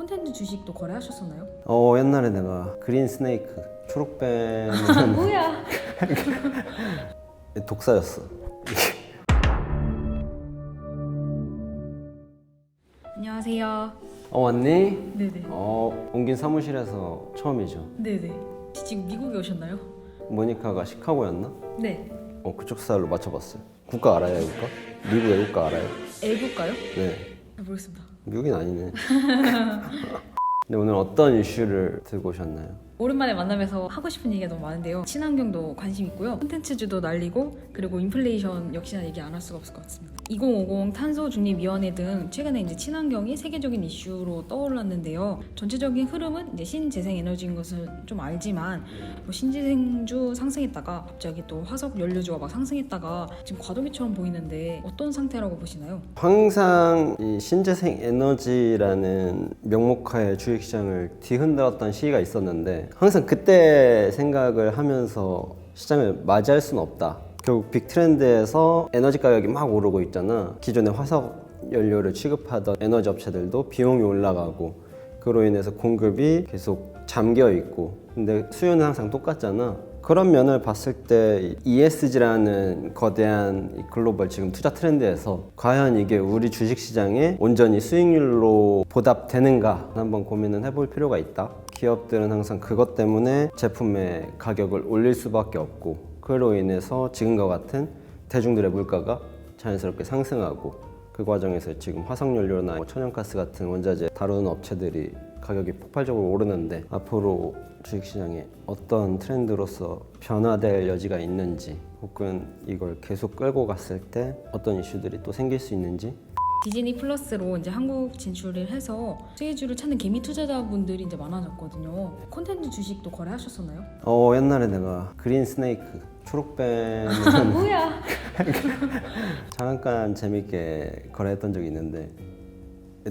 콘텐츠 주식도 거래하셨었나요? 어 옛날에 내가 그린 스네이크 초록뱀은 뭐야? 독사였어. 안녕하세요. 어 왔니? 네네. 어 옮긴 사무실에서 처음이죠. 네네. 지금 미국에 오셨나요? 모니카가 시카고였나? 네. 어 그쪽 스타일로 맞춰봤어요. 국가 알아요, 애국가? 미국 애국가 알아요? 애국가요? 네. 잘 모르겠습니다. 미국인 아니네. 근데 오늘 어떤 이슈를 들고 오셨나요? 오랜만에 만나면서 하고 싶은 얘기가 너무 많은데요. 친환경도 관심 있고요. 콘텐츠주도 날리고 그리고 인플레이션 역시나 얘기 안 할 수가 없을 것 같습니다. 2050 탄소 중립 위원회 등 최근에 이제 친환경이 세계적인 이슈로 떠올랐는데요. 전체적인 흐름은 이제 신재생 에너지인 것을 좀 알지만 뭐 신재생주 상승했다가 갑자기 또 화석 연료주가 막 상승했다가 지금 과도기처럼 보이는데 어떤 상태라고 보시나요? 항상 이 신재생 에너지라는 명목하에 주식시장을 뒤흔들었던 시기가 있었는데 항상 그때 생각을 하면서 시장을 맞이할 수는 없다. 결국 빅 트렌드에서 에너지 가격이 막 오르고 있잖아. 기존의 화석 연료를 취급하던 에너지 업체들도 비용이 올라가고 그로 인해서 공급이 계속 잠겨 있고 근데 수요는 항상 똑같잖아. 그런 면을 봤을 때 ESG라는 거대한 이 글로벌 지금 투자 트렌드에서 과연 이게 우리 주식 시장에 온전히 수익률로 보답되는가 한번 고민은 해볼 필요가 있다. 기업들은 항상 그것 때문에 제품의 가격을 올릴 수밖에 없고 그로 인해서 지금과 같은 대중들의 물가가 자연스럽게 상승하고 그 과정에서 지금 화석연료나 뭐 천연가스 같은 원자재 다루는 업체들이 가격이 폭발적으로 오르는데 앞으로 주식시장에 어떤 트렌드로서 변화될 여지가 있는지 혹은 이걸 계속 끌고 갔을 때 어떤 이슈들이 또 생길 수 있는지 디즈니 플러스로 이제 한국 진출을 해서 수혜주를 찾는 개미 투자자분들이 이제 많아졌거든요. 콘텐츠 주식도 거래하셨었나요? 어 옛날에 내가 그린 스네이크 초록뱀은 뭐야? 잠깐 재밌게 거래했던 적이 있는데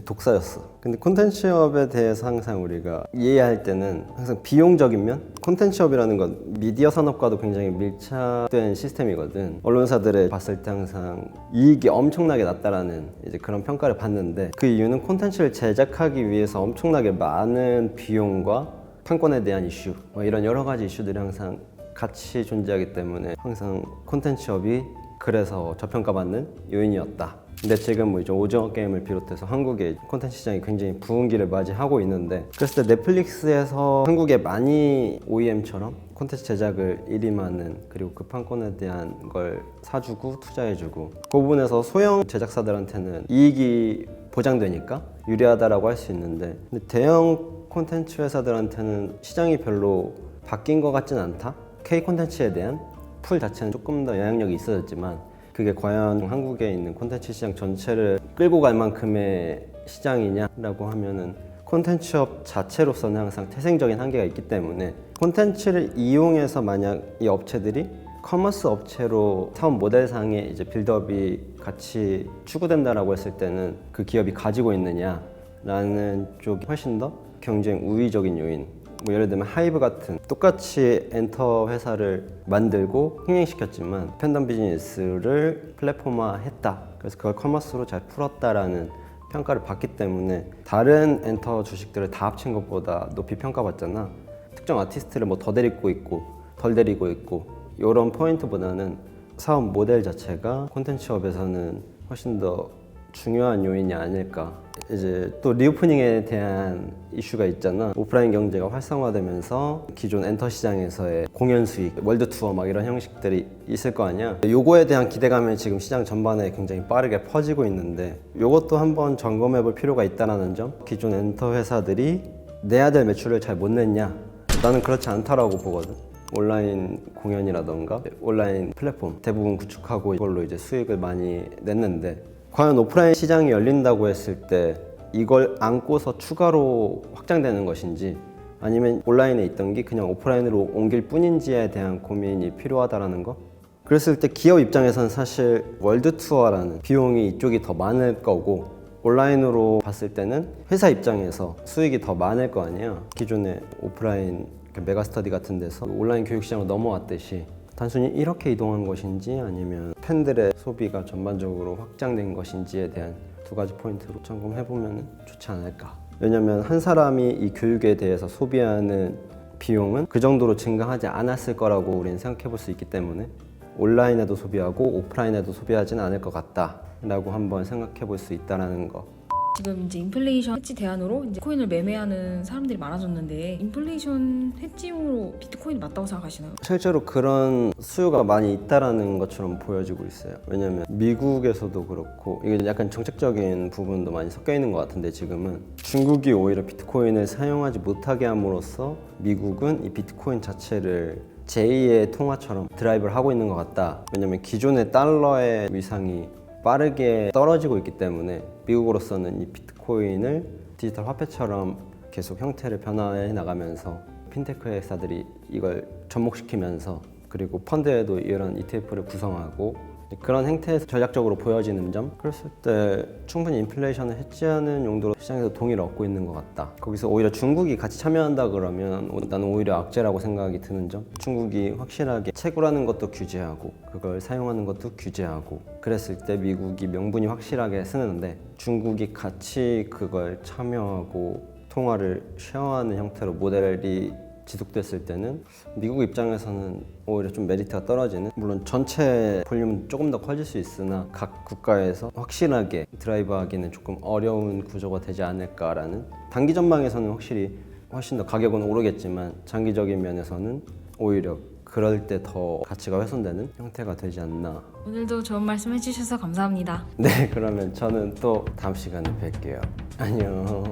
독사였어. 근데 콘텐츠업에 대해서 항상 우리가 이해할 때는 항상 비용적인 면? 콘텐츠업이라는 건 미디어 산업과도 굉장히 밀착된 시스템이거든. 언론사들을 봤을 때 항상 이익이 엄청나게 낮다라는 이제 그런 평가를 받는데 그 이유는 콘텐츠를 제작하기 위해서 엄청나게 많은 비용과 판권에 대한 이슈 뭐 이런 여러 가지 이슈들이 항상 같이 존재하기 때문에 항상 콘텐츠업이 그래서 저평가받는 요인이었다. 근데 지금 뭐 이제 오징어 게임을 비롯해서 한국의 콘텐츠 시장이 굉장히 부흥기를 맞이하고 있는데 그랬을 때 넷플릭스에서 한국에 많이 OEM처럼 콘텐츠 제작을 일임하는 그리고 그 판권에 대한 걸 사주고 투자해주고 그 부분에서 소형 제작사들한테는 이익이 보장되니까 유리하다라고 할 수 있는데 근데 대형 콘텐츠 회사들한테는 시장이 별로 바뀐 것 같진 않다. K 콘텐츠에 대한 풀 자체는 조금 더 영향력이 있어졌지만 그게 과연 한국에 있는 콘텐츠 시장 전체를 끌고 갈 만큼의 시장이냐라고 하면은 콘텐츠업 자체로서는 항상 태생적인 한계가 있기 때문에 콘텐츠를 이용해서 만약 이 업체들이 커머스 업체로 사업 모델상의 이제 빌드업이 같이 추구된다라고 했을 때는 그 기업이 가지고 있느냐라는 쪽이 훨씬 더 경쟁 우위적인 요인 뭐 예를 들면 하이브 같은 똑같이 엔터 회사를 만들고 흥행시켰지만 팬덤 비즈니스를 플랫폼화했다. 그래서 그걸 커머스로 잘 풀었다라는 평가를 받기 때문에 다른 엔터 주식들을 다 합친 것보다 높이 평가받잖아. 특정 아티스트를 뭐 더 데리고 있고 덜 데리고 있고 이런 포인트보다는 사업 모델 자체가 콘텐츠업에서는 훨씬 더 중요한 요인이 아닐까. 이제 또 리오프닝에 대한 이슈가 있잖아. 오프라인 경제가 활성화되면서 기존 엔터 시장에서의 공연 수익, 월드 투어 막 이런 형식들이 있을 거 아니야. 요거에 대한 기대감이 지금 시장 전반에 굉장히 빠르게 퍼지고 있는데 요것도 한번 점검해 볼 필요가 있다는 점. 기존 엔터 회사들이 내야 될 매출을 잘 못 냈냐? 나는 그렇지 않다라고 보거든. 온라인 공연이라던가 온라인 플랫폼 대부분 구축하고 이걸로 이제 수익을 많이 냈는데 과연 오프라인 시장이 열린다고 했을 때 이걸 안고서 추가로 확장되는 것인지 아니면 온라인에 있던 게 그냥 오프라인으로 옮길 뿐인지에 대한 고민이 필요하다라는 거. 그랬을 때 기업 입장에서는 사실 월드 투어라는 비용이 이쪽이 더 많을 거고 온라인으로 봤을 때는 회사 입장에서 수익이 더 많을 거 아니야. 기존의 오프라인 그 메가스터디 같은 데서 온라인 교육 시장으로 넘어왔듯이 단순히 이렇게 이동한 것인지 아니면 팬들의 소비가 전반적으로 확장된 것인지에 대한 두 가지 포인트로 점검해 보면 좋지 않을까. 왜냐면 한 사람이 이 교육에 대해서 소비하는 비용은 그 정도로 증가하지 않았을 거라고 우리는 생각해 볼 수 있기 때문에 온라인에도 소비하고 오프라인에도 소비하지는 않을 것 같다라고 한번 생각해 볼 수 있다라는 거. 지금 이제 인플레이션 해지 대안으로 이제 코인을 매매하는 사람들이 많아졌는데 인플레이션 해지용으로 비트코인이 맞다고 생각하시나요? 실제로 그런 수요가 많이 있다라는 것처럼 보여지고 있어요. 왜냐하면 미국에서도 그렇고 이게 약간 정책적인 부분도 많이 섞여 있는 것 같은데 지금은 중국이 오히려 비트코인을 사용하지 못하게 함으로써 미국은 이 비트코인 자체를 제2의 통화처럼 드라이브를 하고 있는 것 같다. 왜냐하면 기존의 달러의 위상이 빠르게 떨어지고 있기 때문에 미국으로서는 이 비트코인을 디지털 화폐처럼 계속 형태를 변화해 나가면서 핀테크 회사들이 이걸 접목시키면서 그리고 펀드에도 이런 ETF를 구성하고 그런 행태에서 전략적으로 보여지는 점? 그랬을 때 충분히 인플레이션을 해지하는 용도로 시장에서 동의를 얻고 있는 것 같다. 거기서 오히려 중국이 같이 참여한다 그러면 오- 나는 오히려 악재라고 생각이 드는 점? 중국이 확실하게 채굴하는 것도 규제하고 그걸 사용하는 것도 규제하고 그랬을 때 미국이 명분이 확실하게 쓰는데 중국이 같이 그걸 참여하고 통화를 쉐어하는 형태로 모델이 지속됐을 때는 미국 입장에서는 오히려 좀 메리트가 떨어지는 물론 전체 볼륨은 조금 더 커질 수 있으나 각 국가에서 확실하게 드라이브하기는 조금 어려운 구조가 되지 않을까라는 단기 전망에서는 확실히 훨씬 더 가격은 오르겠지만 장기적인 면에서는 오히려 그럴 때 더 가치가 훼손되는 형태가 되지 않나. 오늘도 좋은 말씀 해주셔서 감사합니다. 네 그러면 저는 또 다음 시간에 뵐게요. 안녕